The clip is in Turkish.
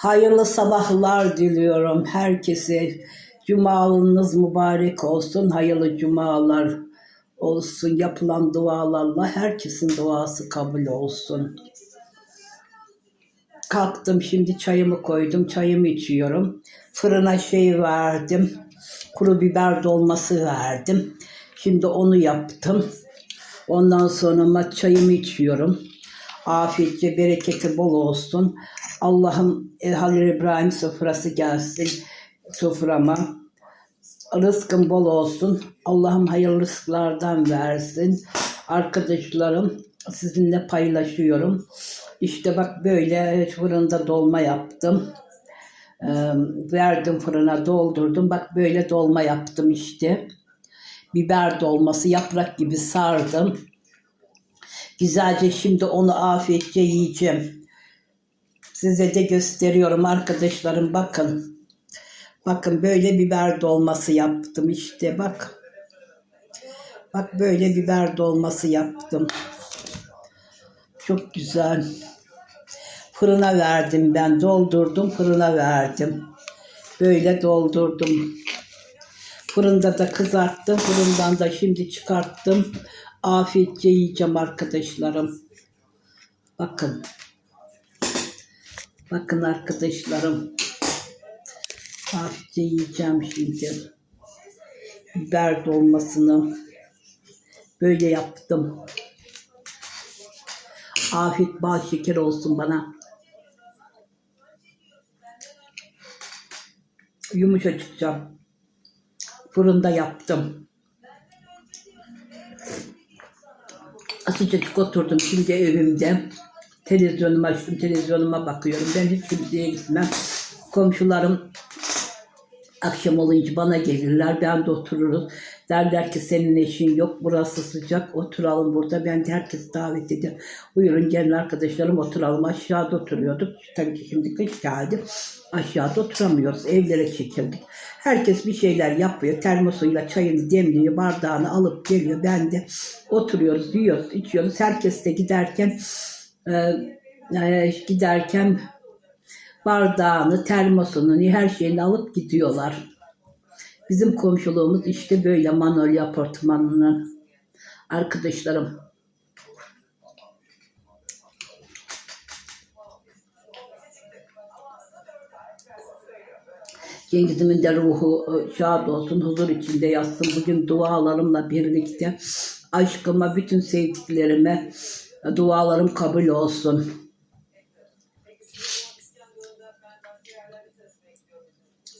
Hayırlı sabahlar diliyorum herkese. Cumalınız mübarek olsun. Hayırlı cumalar olsun. Yapılan dualarla herkesin duası kabul olsun. Kalktım şimdi çayımı koydum. Çayımı içiyorum. Fırına şey verdim. Kuru biber dolması verdim. Şimdi onu yaptım. Ondan sonra çayımı içiyorum. Afiyetçe bereketi bol olsun. Allah'ım Halil İbrahim sofrası gelsin soframa. Rızkın bol olsun. Allah'ım hayırlı rızklardan versin. Arkadaşlarım sizinle paylaşıyorum. İşte bak böyle fırında dolma yaptım. Verdim fırına doldurdum. Bak böyle dolma yaptım işte. Biber dolması yaprak gibi sardım. Güzelce şimdi onu afiyetçe yiyeceğim. Size de gösteriyorum arkadaşlarım bakın. Bakın böyle biber dolması yaptım işte bak. Bak böyle biber dolması yaptım. Çok güzel. Fırına verdim ben doldurdum fırına verdim. Böyle doldurdum. Fırında da kızarttım. Fırından da şimdi çıkarttım. Afiyetçe yiyeceğim arkadaşlarım. Bakın. Bakın arkadaşlarım. Afiyetçe yiyeceğim şimdi. Biber dolmasını böyle yaptım. Afiyet bal şeker olsun bana. Yumuşacıkça fırında yaptım. Sıcacık oturdum şimdi evimde. Televizyonumu açtım, televizyonuma bakıyorum. Ben hiç kimseye gitmem. Komşularım akşam olunca bana gelirler. Ben de otururuz. Derler ki senin eşin yok. Burası sıcak. Oturalım burada. Ben de herkesi davet ediyorum. Buyurun gelin arkadaşlarım oturalım. Aşağıda oturuyorduk. Tabii ki şimdi kış geldi. Aşağıda oturamıyoruz. Evlere çekildik. Herkes bir şeyler yapıyor. Termosuyla çayını demliyor. Bardağını alıp geliyor. Ben de oturuyoruz, yiyoruz, içiyoruz. Herkes de giderken e, e, giderken bardağını, termosunu, her şeyini alıp gidiyorlar. Bizim komşuluğumuz işte böyle Manolya Apartmanı'nın arkadaşlarım. Cengiz'imin de ruhu e, şad olsun, huzur içinde yatsın. Bugün dualarımla birlikte aşkıma, bütün sevdiklerime dualarım kabul olsun.